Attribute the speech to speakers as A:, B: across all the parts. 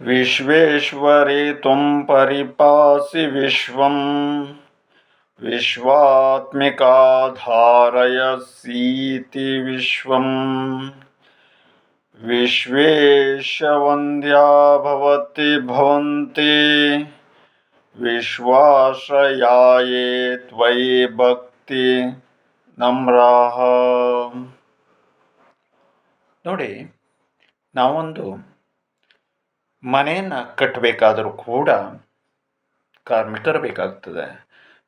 A: विश्वेश्वरे त्वं परिपासि विश्वं विश्वात्मिकाधारयसीति विश्वं विश्वेशवन्द्या भवति भवन्ति विश्वाश्रयाये त्वयि ಭಕ್ತಿ ನಮ್ರಾಹ ನೋಡಿ ನಾವೊಂದು ಮನೆಯನ್ನು ಕಟ್ಟಬೇಕಾದರೂ ಕೂಡ ಕಾರ್ಮಿಕರು ಬೇಕಾಗ್ತದೆ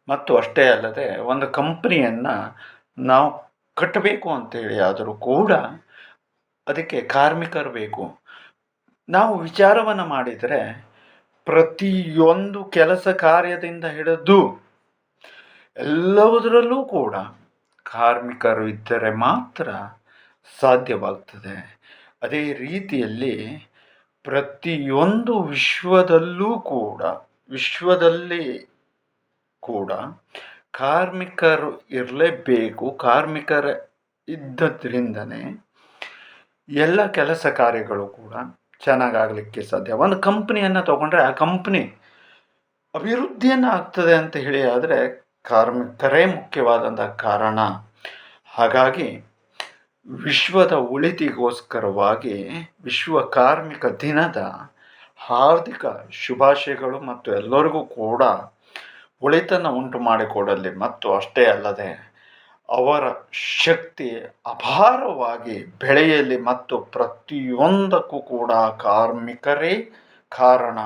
A: ಮತ್ತು ಅಷ್ಟೇ ಅಲ್ಲದೆ ಒಂದು ಕಂಪ್ನಿಯನ್ನು ನಾವು ಕಟ್ಟಬೇಕು ಅಂತೇಳಿ ಆದರೂ ಕೂಡ ಅದಕ್ಕೆ ಕಾರ್ಮಿಕರು ಬೇಕು. ನಾವು ವಿಚಾರವನ್ನು ಮಾಡಿದರೆ ಪ್ರತಿಯೊಂದು ಕೆಲಸ ಕಾರ್ಯದಿಂದ ಹಿಡಿದು ಎಲ್ಲವುದರಲ್ಲೂ ಕೂಡ ಕಾರ್ಮಿಕರು ಇದ್ದರೆ ಮಾತ್ರ ಸಾಧ್ಯವಾಗ್ತದೆ. ಅದೇ ರೀತಿಯಲ್ಲಿ ಪ್ರತಿಯೊಂದು ವಿಶ್ವದಲ್ಲೂ ಕೂಡ, ವಿಶ್ವದಲ್ಲಿ ಕೂಡ ಕಾರ್ಮಿಕರು ಇರಲೇಬೇಕು, ಕಾರ್ಮಿಕರ ಇದ್ದದ್ರಿಂದನೇ ಎಲ್ಲ ಕೆಲಸ ಕಾರ್ಯಗಳು ಕೂಡ ಚೆನ್ನಾಗಾಗಲಿಕ್ಕೆ ಸಾಧ್ಯ. ಒಂದು ಕಂಪ್ನಿಯನ್ನು ತಗೊಂಡ್ರೆ ಆ ಕಂಪ್ನಿ ಅಭಿವೃದ್ಧಿಯನ್ನು ಆಗ್ತದೆ ಅಂತ ಹೇಳಿ ಆದರೆ ಕಾರ್ಮಿಕರೇ ಮುಖ್ಯವಾದಂಥ ಕಾರಣ. ಹಾಗಾಗಿ ವಿಶ್ವದ ಉಳಿತಿಗೋಸ್ಕರವಾಗಿ ವಿಶ್ವ ಕಾರ್ಮಿಕ ದಿನದ ಹಾರ್ದಿಕ ಶುಭಾಶಯಗಳು ಮತ್ತು ಎಲ್ಲರಿಗೂ ಕೂಡ ಒಳಿತನ್ನು ಉಂಟು ಮಾಡಿಕೊಡಲಿ. ಮತ್ತು ಅಷ್ಟೇ ಅಲ್ಲದೆ ಅವರ ಶಕ್ತಿ ಅಪಾರವಾಗಿ ಬೆಳೆಯಲಿ. ಮತ್ತು ಪ್ರತಿಯೊಂದಕ್ಕೂ ಕೂಡ ಕಾರ್ಮಿಕರೇ ಕಾರಣ.